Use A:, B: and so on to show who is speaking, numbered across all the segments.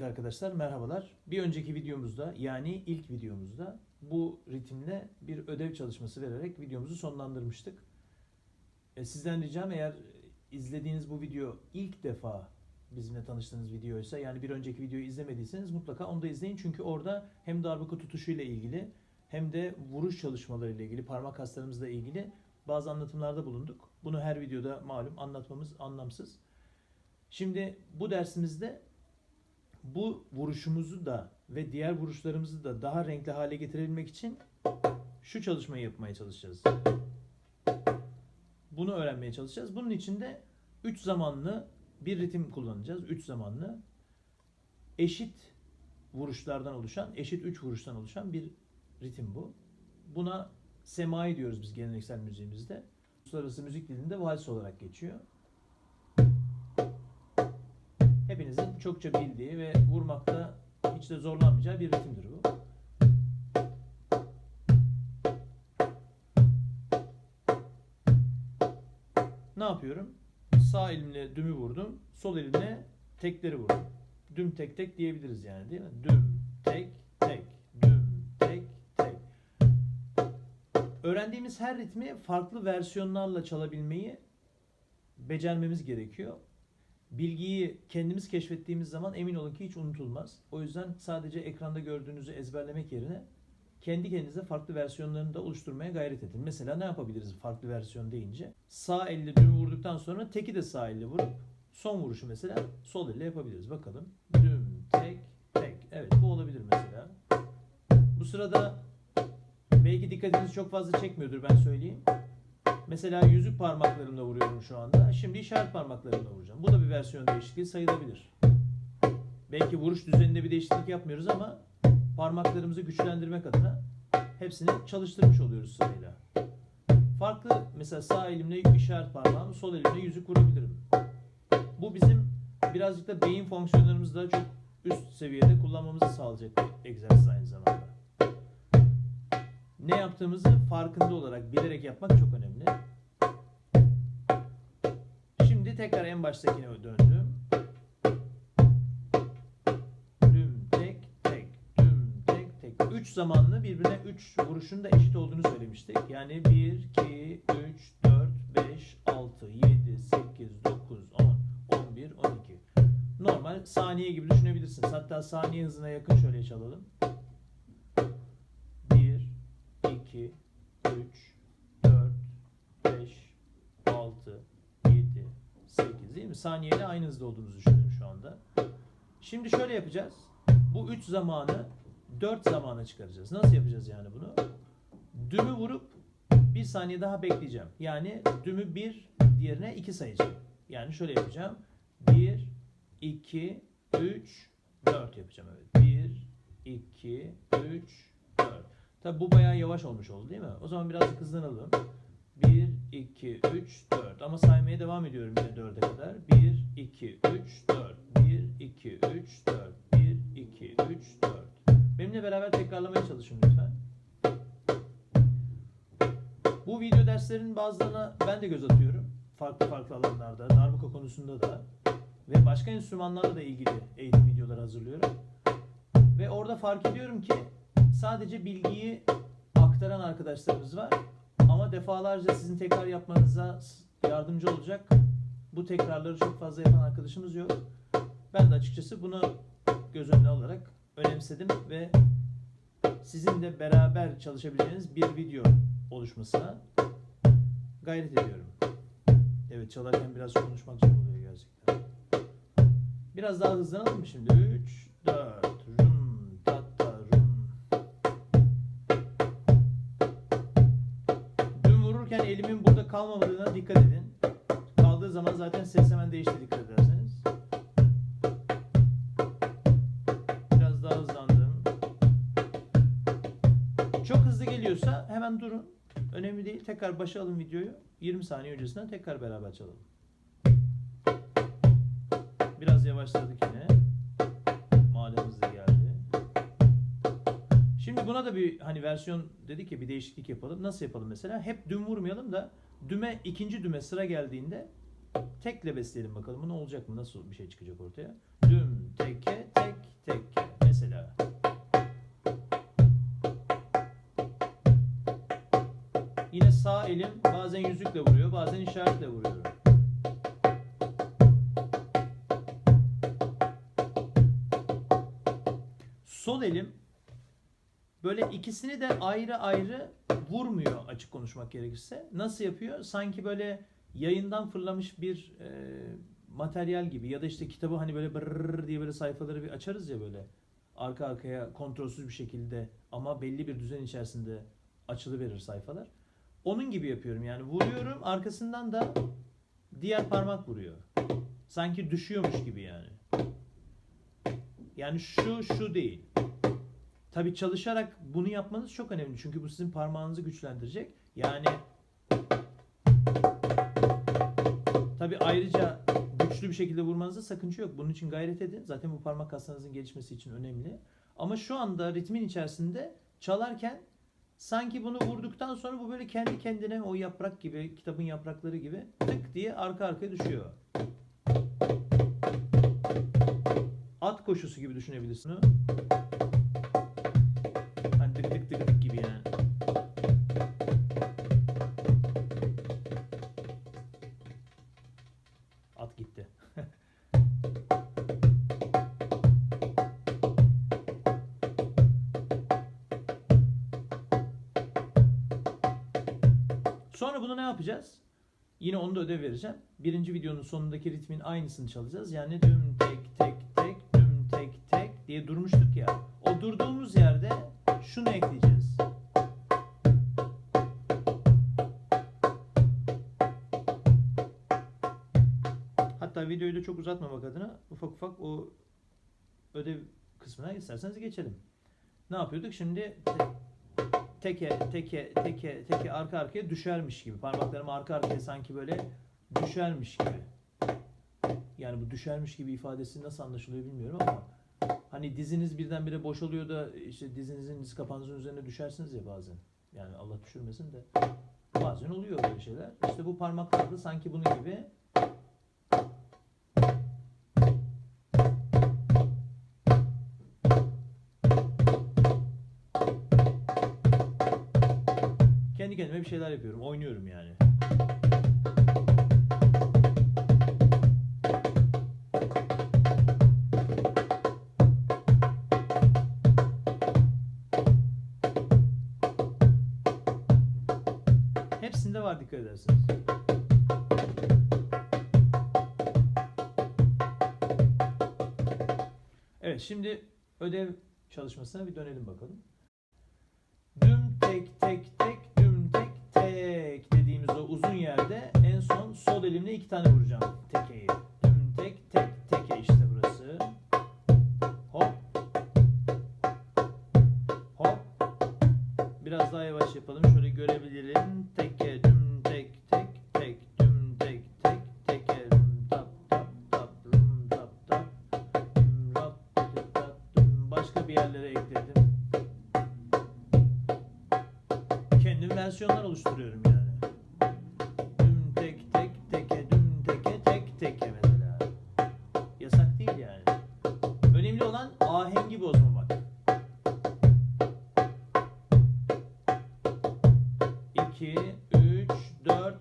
A: Evet arkadaşlar merhabalar. Bir önceki videomuzda yani ilk videomuzda bu ritimle bir ödev çalışması vererek videomuzu sonlandırmıştık. E, sizden ricam eğer izlediğiniz bu video ilk defa bizimle tanıştığınız videoysa yani bir önceki videoyu izlemediyseniz mutlaka onu da izleyin. Çünkü orada hem darbuka tutuşuyla ilgili hem de vuruş çalışmalarıyla ilgili parmak kaslarımızla ilgili bazı anlatımlarda bulunduk. Bunu her videoda malum anlatmamız anlamsız. Şimdi bu dersimizde bu vuruşumuzu da ve diğer vuruşlarımızı da daha renkli hale getirebilmek için şu çalışmayı yapmaya çalışacağız. Bunu öğrenmeye çalışacağız. Bunun için de 3 zamanlı bir ritim kullanacağız. 3 zamanlı eşit vuruşlardan oluşan, eşit 3 vuruştan oluşan bir ritim bu. Buna semai diyoruz biz geleneksel müziğimizde. Uluslararası müzik dilinde vals olarak geçiyor. Çokça bildiği ve vurmakta hiç de zorlanmayacağı bir ritimdir bu. Ne yapıyorum? Sağ elimle dümü vurdum, sol elimle tekleri vurdum. Düm tek tek diyebiliriz yani değil mi? Düm tek tek, düm tek tek. Öğrendiğimiz her ritmi farklı versiyonlarla çalabilmeyi becermemiz gerekiyor. Bilgiyi kendimiz keşfettiğimiz zaman emin olun ki hiç unutulmaz. O yüzden sadece ekranda gördüğünüzü ezberlemek yerine kendi kendinize farklı versiyonlarını da oluşturmaya gayret edin. Mesela ne yapabiliriz farklı versiyon deyince? Sağ elle düm vurduktan sonra teki de sağ elle vurup son vuruşu mesela sol elle yapabiliriz. Bakalım. Düm, tek, tek. Evet bu olabilir mesela. Bu sırada belki dikkatinizi çok fazla çekmiyordur ben söyleyeyim. Mesela yüzük parmaklarımla vuruyorum şu anda. Şimdi işaret parmaklarımla vuracağım. Bu da bir versiyon değişikliği sayılabilir. Belki vuruş düzeninde bir değişiklik yapmıyoruz ama parmaklarımızı güçlendirmek adına hepsini çalıştırmış oluyoruz sırayla. Farklı mesela sağ elimle işaret parmağım, sol elimle yüzük vurabilirim. Bu bizim birazcık da beyin fonksiyonlarımızı da çok üst seviyede kullanmamızı sağlayacak bir egzersiz aynı zamanda. Ne yaptığımızı farkında olarak bilerek yapmak çok önemli. Şimdi tekrar en baştakine döndüm. Düm tek tek, düm tek tek. Üç zamanlı birbirine üç vuruşun da eşit olduğunu söylemiştik. Yani 1, 2, 3, 4, 5, 6, 7, 8, 9, 10, 11, 12. Normal saniye gibi düşünebilirsiniz. Hatta saniye hızına yakın şöyle çalalım. 2, 3, 4, 5, 6, 7, 8 değil mi? Saniyeyle aynı hızda olduğumuzu düşünün şu anda. Şimdi şöyle yapacağız. Bu 3 zamanı 4 zamana çıkaracağız. Nasıl yapacağız yani bunu? Dümü vurup bir saniye daha bekleyeceğim. Yani dümü 1 diğerine 2 sayacağım. Yani şöyle yapacağım. 1, 2, 3, 4 yapacağım. Evet. 1, 2, 3, 4. Tabi bu bayağı yavaş olmuş oldu değil mi? O zaman birazcık hızlanalım. 1, 2, 3, 4. Ama saymaya devam ediyorum yine 4'e kadar. 1, 2, 3, 4. 1, 2, 3, 4. 1, 2, 3, 4. Benimle beraber tekrarlamaya çalışın lütfen. Bu video derslerin bazılarına ben de göz atıyorum. Farklı farklı alanlarda, darbuka konusunda da ve başka enstrümanlarla da ilgili eğitim videoları hazırlıyorum. Ve orada fark ediyorum ki sadece bilgiyi aktaran arkadaşlarımız var. Ama defalarca sizin tekrar yapmanıza yardımcı olacak bu tekrarları çok fazla yapan arkadaşımız yok. Ben de açıkçası bunu göz önüne alarak önemsedim ve sizinle beraber çalışabileceğiniz bir video oluşmasına gayret ediyorum. Evet çalarken biraz konuşmak zor oluyor gerçekten. Biraz daha hızlanalım mı şimdi? 3, 4, kalmamadığına dikkat edin. Kaldığı zaman zaten ses hemen değişti dikkat ederseniz. Biraz daha hızlandım. Çok hızlı geliyorsa hemen durun. Önemli değil. Tekrar başa alın videoyu. 20 saniye öncesinden tekrar beraber çalalım. Biraz yavaşladık yine. Madem hızlı geldi. Şimdi buna da bir hani versiyon dedik ya bir değişiklik yapalım. Nasıl yapalım mesela? Hep düm vurmayalım da Düme, ikinci düme sıra geldiğinde tekle besleyelim bakalım. Ne olacak mı? Nasıl bir şey çıkacak ortaya? Düm, teke, tek, teke. Mesela. Yine sağ elim bazen yüzükle vuruyor, bazen işaretle vuruyorum. Sol elim böyle ikisini de ayrı ayrı vurmuyor açık konuşmak gerekirse. Nasıl yapıyor? Sanki böyle yayından fırlamış bir e, materyal gibi ya da işte kitabı hani böyle brrr diye böyle sayfaları bir açarız ya böyle arka arkaya kontrolsüz bir şekilde ama belli bir düzen içerisinde açılı verir sayfalar. Onun gibi yapıyorum yani vuruyorum arkasından da diğer parmak vuruyor. Sanki düşüyormuş gibi yani. Yani şu şu değil. Tabii çalışarak bunu yapmanız çok önemli. Çünkü bu sizin parmağınızı güçlendirecek. Yani tabii ayrıca güçlü bir şekilde vurmanızda sakınca yok. Bunun için gayret edin. Zaten bu parmak kaslarınızın gelişmesi için önemli. Ama şu anda ritmin içerisinde çalarken sanki bunu vurduktan sonra bu böyle kendi kendine o yaprak gibi, kitabın yaprakları gibi tık diye arka arkaya düşüyor. At koşusu gibi düşünebilirsin onu. Hani tık tık tık tık gibi yani. At gitti. Sonra bunu ne yapacağız? Yine onu da ödev vereceğim. Birinci videonun sonundaki ritmin aynısını çalacağız. Yani düm tek tek tek düm tek tek diye durmuştuk ya. O durduğumuz yerde şunu ekleyeceğiz. Hatta videoyu da çok uzatmamak adına ufak ufak o ödev kısmına isterseniz geçelim. Ne yapıyorduk? Şimdi te- teke teke teke teke arka arkaya düşermiş gibi. Parmaklarım arka arkaya sanki böyle düşermiş gibi. Yani bu düşermiş gibi ifadesi nasıl anlaşılıyor bilmiyorum ama hani diziniz birdenbire boşalıyor da işte dizinizin diz kapağınızın üzerine düşersiniz ya bazen. Yani Allah düşürmesin de bazen oluyor böyle şeyler. İşte bu parmaklar da sanki bunun gibi kendi kendime bir şeyler yapıyorum. Oynuyorum yani. Dikkat ederseniz. Evet şimdi ödev çalışmasına bir dönelim bakalım. Düm tek tek tek düm tek tek dediğimiz o uzun yerde en son sol elimle iki tane vuracağım tekeyi. Kendim versiyonlar oluşturuyorum yani. Düm tek tek teke düm teke tek teke mesela. Yasak değil yani. Önemli olan ahengi bozmamak. 2, 3, 4,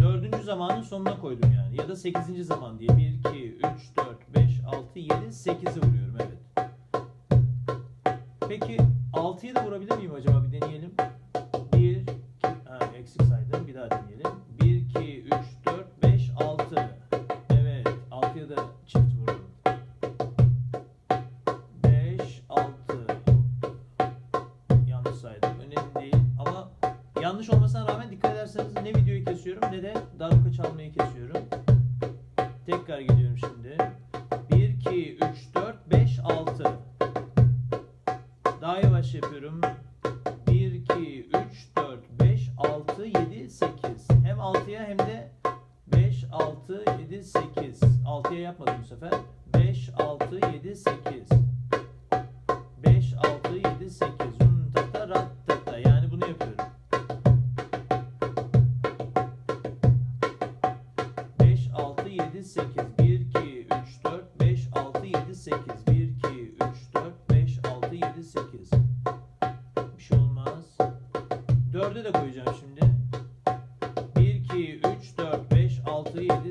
A: dördüncü zamanın sonuna koydum yani. Ya da sekizinci zaman diye. 1, 2, 3, 4, 5, 6, 7, 8'i vuruyorum evet. Peki 6'yı da vurabilir miyim acaba? Yanlış olmasına rağmen dikkat ederseniz ne videoyu kesiyorum ne de darbuka çalmayı kesiyorum. Tekrar gidiyorum şimdi.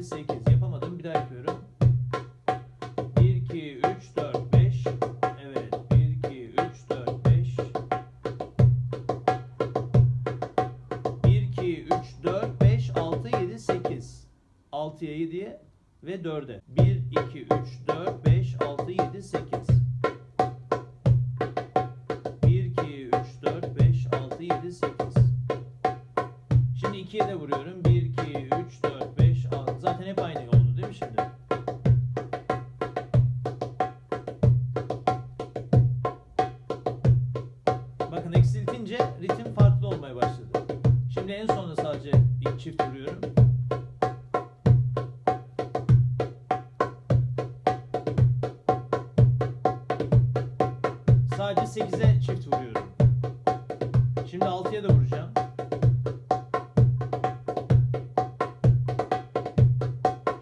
A: 7, 8. Yapamadım. Bir daha yapıyorum. 1, 2, 3, 4, 5. Evet. 1, 2, 3, 4, 5. 1, 2, 3, 4, 5, 6, 7, 8. 6'ya 7'ye ve 4'e. 1, 2, 3, 4, 5, 6, 7, 8. 1, 2, 3, 4, 5, 6, 7, 8. Şimdi 2'ye de vuruyorum. 1, 8'e çift vuruyorum. Şimdi 6'ya da vuracağım.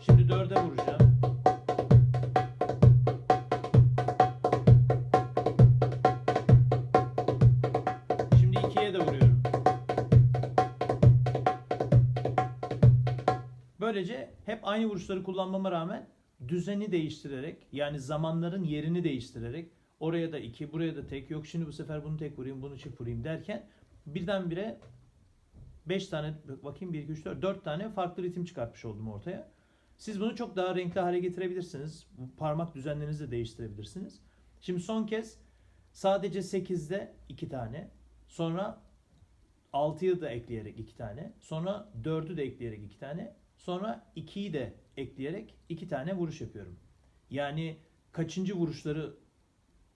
A: Şimdi 4'e vuracağım. Şimdi 2'ye de vuruyorum. Böylece hep aynı vuruşları kullanmama rağmen düzeni değiştirerek yani zamanların yerini değiştirerek oraya da 2 buraya da tek yok şimdi bu sefer bunu tek vurayım bunu çift vurayım derken birdenbire 5 tane bakayım 1 2 3 4 4 tane farklı ritim çıkartmış oldum ortaya. Siz bunu çok daha renkli hale getirebilirsiniz. Parmak düzenlerinizi de değiştirebilirsiniz. Şimdi son kez sadece 8'de 2 tane. Sonra 6'yı da ekleyerek 2 tane. Sonra 4'ü de ekleyerek 2 tane. Sonra 2'yi de ekleyerek 2 tane vuruş yapıyorum. Yani kaçıncı vuruşları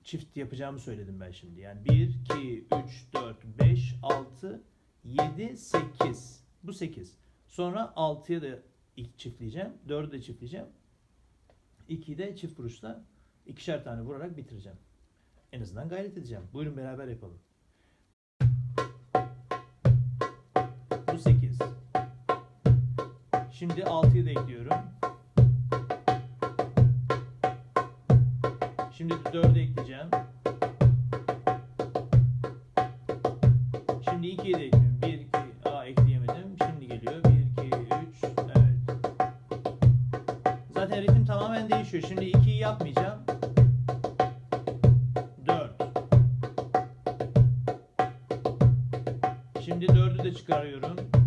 A: çift yapacağımı söyledim ben şimdi. Yani 1, 2, 3, 4, 5, 6, 7, 8. Bu 8. Sonra 6'ya da ilk çiftleyeceğim. 4'ü de çiftleyeceğim. 2'yi de çift vuruşla ikişer tane vurarak bitireceğim. En azından gayret edeceğim. Buyurun beraber yapalım. Bu 8. Şimdi 6'yı da ekliyorum. Şimdi 4'ü ekleyeceğim. Şimdi 2'yi de ekliyorum. 1, 2, a ekleyemedim. Şimdi geliyor. 1, 2, 3, evet. Zaten ritim tamamen değişiyor. Şimdi 2'yi yapmayacağım. 4. Şimdi 4'ü de çıkarıyorum.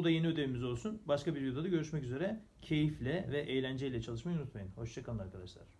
A: Bu da yeni ödevimiz olsun. Başka bir videoda da görüşmek üzere. Keyifle ve eğlenceyle çalışmayı unutmayın. Hoşçakalın arkadaşlar.